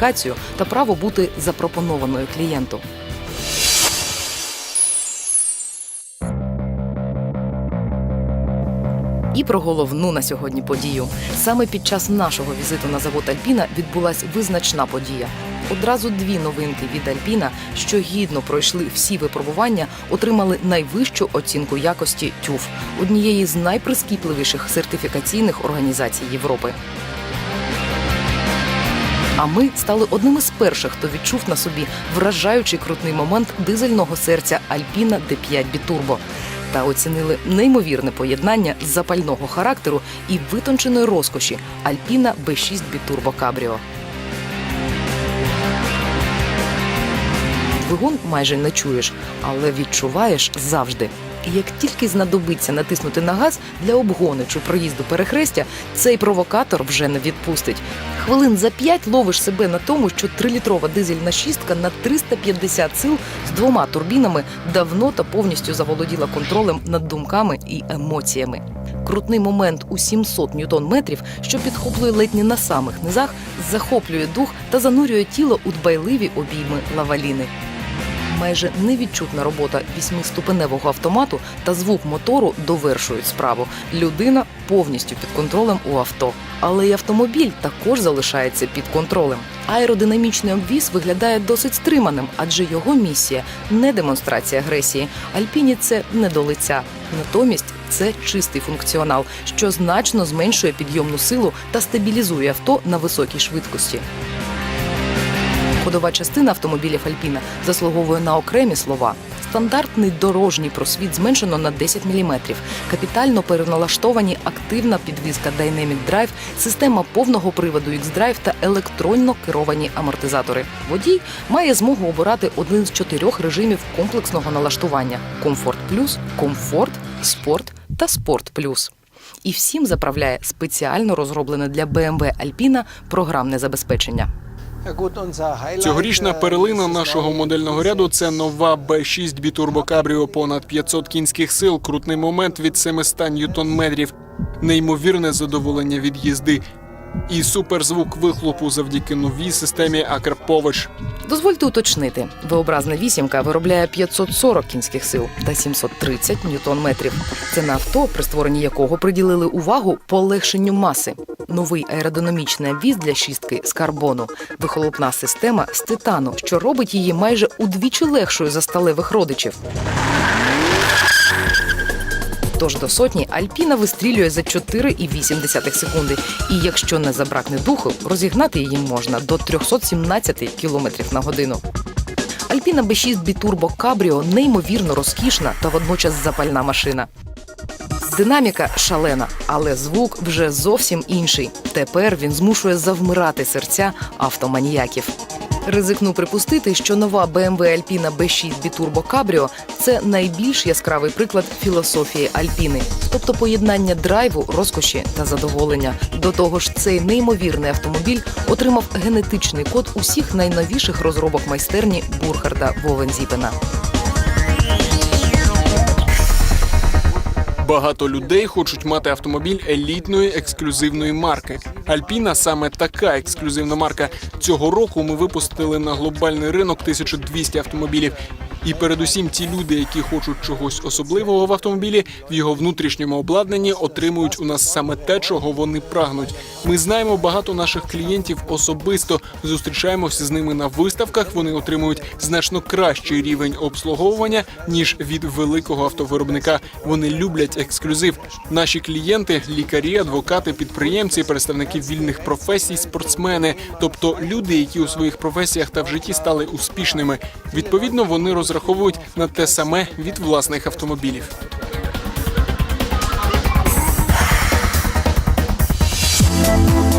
сертифікацію та право бути запропонованою клієнту. І про головну на сьогодні подію. Саме під час нашого візиту на завод Альпіна відбулася визначна подія. Одразу дві новинки від Альпіна, що гідно пройшли всі випробування, отримали найвищу оцінку якості ТЮФ однієї з найприскіпливіших сертифікаційних організацій Європи. А ми стали одним із перших, хто відчув на собі вражаючий крутний момент дизельного серця Альпіна D5 Бітурбо. та оцінили неймовірне поєднання запального характеру і витонченої розкоші Альпіна B6 Бітурбо Cabrio. Двигун майже не чуєш, але відчуваєш завжди. І як тільки знадобиться натиснути на газ для обгону чи проїзду перехрестя, цей провокатор вже не відпустить. Хвилин за п'ять ловиш себе на тому, що трилітрова дизельна шістка на 350 сил з двома турбінами давно та повністю заволоділа контролем над думками і емоціями. Крутний момент у 700 ньютон-метрів, що підхоплює ледь не на самих низах, захоплює дух та занурює тіло у дбайливі обійми лаваліни майже невідчутна робота вісьмиступеневого автомату та звук мотору довершують справу. Людина повністю під контролем у авто, але й автомобіль також залишається під контролем. Аеродинамічний обвіз виглядає досить стриманим, адже його місія не демонстрація агресії. Альпіні це не до лиця. Натомість це чистий функціонал, що значно зменшує підйомну силу та стабілізує авто на високій швидкості. Ходова частина автомобілів Альпіна заслуговує на окремі слова. Стандартний дорожній просвіт зменшено на 10 мм. Капітально переналаштовані активна підвізка Dynamic Drive, система повного приводу X-Drive та електронно керовані амортизатори. Водій має змогу обирати один з чотирьох режимів комплексного налаштування: комфорт плюс, комфорт, спорт та спорт плюс. І всім заправляє спеціально розроблене для BMW Альпіна програмне забезпечення. Цьогорічна перлина нашого модельного ряду це нова B6 Biturbo Cabrio понад 500 кінських сил, крутний момент від 700 ньютон-метрів, неймовірне задоволення від їзди і суперзвук вихлопу завдяки новій системі Акрпович. Дозвольте уточнити, V-образна вісімка виробляє 540 кінських сил та 730 ньютон-метрів. Це на авто, при створенні якого приділили увагу полегшенню маси. Новий аеродинамічний обвіз для шістки з карбону, вихолопна система з титану, що робить її майже удвічі легшою за сталевих родичів. Тож до сотні Альпіна вистрілює за 4,8 секунди. І якщо не забракне духу, розігнати її можна до 317 км на годину. Альпіна B6 Biturbo Cabrio неймовірно розкішна та водночас запальна машина. Динаміка шалена, але звук вже зовсім інший. Тепер він змушує завмирати серця автоманіяків. Ризикну припустити, що нова BMW Alpina B6 Biturbo Cabrio – це найбільш яскравий приклад філософії Альпіни, тобто поєднання драйву, розкоші та задоволення. До того ж, цей неймовірний автомобіль отримав генетичний код усіх найновіших розробок майстерні Бурхарда Вовензіпена. Багато людей хочуть мати автомобіль елітної ексклюзивної марки. Альпіна саме така ексклюзивна марка. Цього року ми випустили на глобальний ринок 1200 автомобілів. І передусім ті люди, які хочуть чогось особливого в автомобілі, в його внутрішньому обладнанні отримують у нас саме те, чого вони прагнуть. Ми знаємо багато наших клієнтів особисто. Зустрічаємося з ними на виставках. Вони отримують значно кращий рівень обслуговування ніж від великого автовиробника. Вони люблять ексклюзив. Наші клієнти лікарі, адвокати, підприємці, представники вільних професій, спортсмени, тобто люди, які у своїх професіях та в житті стали успішними. Відповідно, вони розраховують на те саме від власних автомобілів. Thank